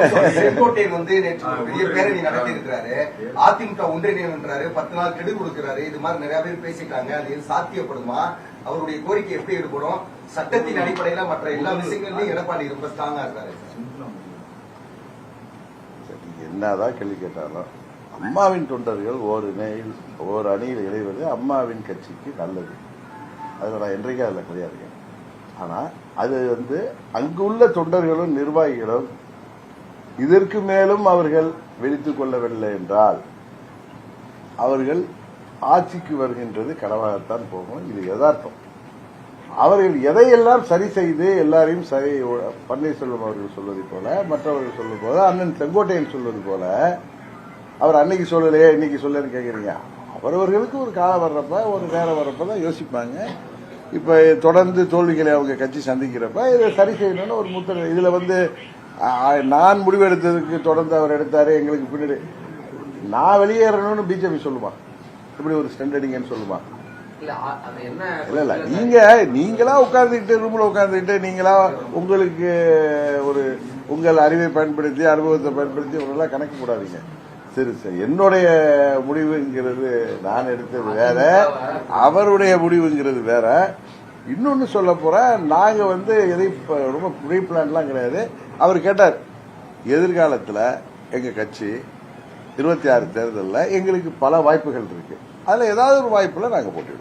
செங்கோட்டையன் வந்து நேற்று பெரிய பேரணி நடத்தி இருக்கிறாரு அதிமுக ஒன்றிணைன்றாரு பத்து நாள் கெடு கொடுக்கிறாரு. இது மாதிரி நிறைய பேர் பேசிட்டாங்க. அது எது சாத்தியப்படுமா? அவருடைய கோரிக்கை எப்படி ஈடுபடும் சட்டத்தின் அடிப்படையில மற்ற எல்லா விஷயங்கள்லயும் எடப்பாடி ரொம்ப ஸ்ட்ராங்கா இருக்காரு. என்னதான் கேள்வி கேட்டாலும் அம்மாவின் தொண்டர்கள் ஓர் இணையில் ஓர் அணியில் இணைவது அம்மாவின் கட்சிக்கு நல்லது. அதில் நான் என்றைக்கும் அதில் கிடையாது ஆனால் அது வந்து அங்குள்ள தொண்டர்களும் நிர்வாகிகளும் இதற்கு மேலும் அவர்கள் வெடித்துக் கொள்ளவில்லை என்றால் அவர்கள் ஆட்சிக்கு வருகின்றது கனவாகத்தான் போகும். இது யதார்த்தம். அவர்கள் எதையெல்லாம் சரி செய்து எல்லாரையும் சரி பன்னீர்செல்வம் அவர்கள் சொல்வது போல மற்றவர்கள் சொல்வது போல அண்ணன் செங்கோட்டையன் சொல்வது போல அவர் அன்னைக்கு சொல்லலையே இன்னைக்கு சொல்லன்னு கேட்குறீங்க அவரவர்களுக்கு ஒரு காலம் வர்றப்ப ஒரு நேரம் வர்றப்ப தான் யோசிப்பாங்க. இப்ப தொடர்ந்து தோல்விகளை அவங்க கட்சி சந்திக்கிறப்ப இதை சரி செய்யணும்னு ஒரு முத்திரை இதுல வந்து நான் முடிவெடுத்ததுக்கு தொடர்ந்து அவர் எடுத்தாரு எங்களுக்கு பின்னாடி. நான் வெளியேறணும்னு பிஜேபி சொல்லுமா? இப்படி ஒரு ஸ்டெண்ட் அடிங்கன்னு சொல்லுமா? இல்ல இல்ல நீங்க நீங்களா உட்கார்ந்துக்கிட்டு ரூம்ல உட்கார்ந்துக்கிட்டு நீங்களா உங்களுக்கு ஒரு உங்கள் அறிவை பயன்படுத்தி அனுபவத்தை பயன்படுத்தி இவங்கெல்லாம் கணக்கு போடாதீங்க சரி சரி என்னுடைய முடிவுங்கிறது நான் எடுத்தது வேற அவருடைய முடிவுங்கிறது வேற. இன்னொன்னு சொல்ல போற நாங்க வந்து எதை இப்ப ரொம்ப ப்ரீ பிளான்லாம் கிடையாது. அவர் கேட்டார் எதிர்காலத்தில் எங்க கட்சி இருபத்தி ஆறு தேர்தலில் எங்களுக்கு பல வாய்ப்புகள் இருக்கு. அதில் ஏதாவது ஒரு வாய்ப்பில் நாங்கள் போட்டிடுவோம்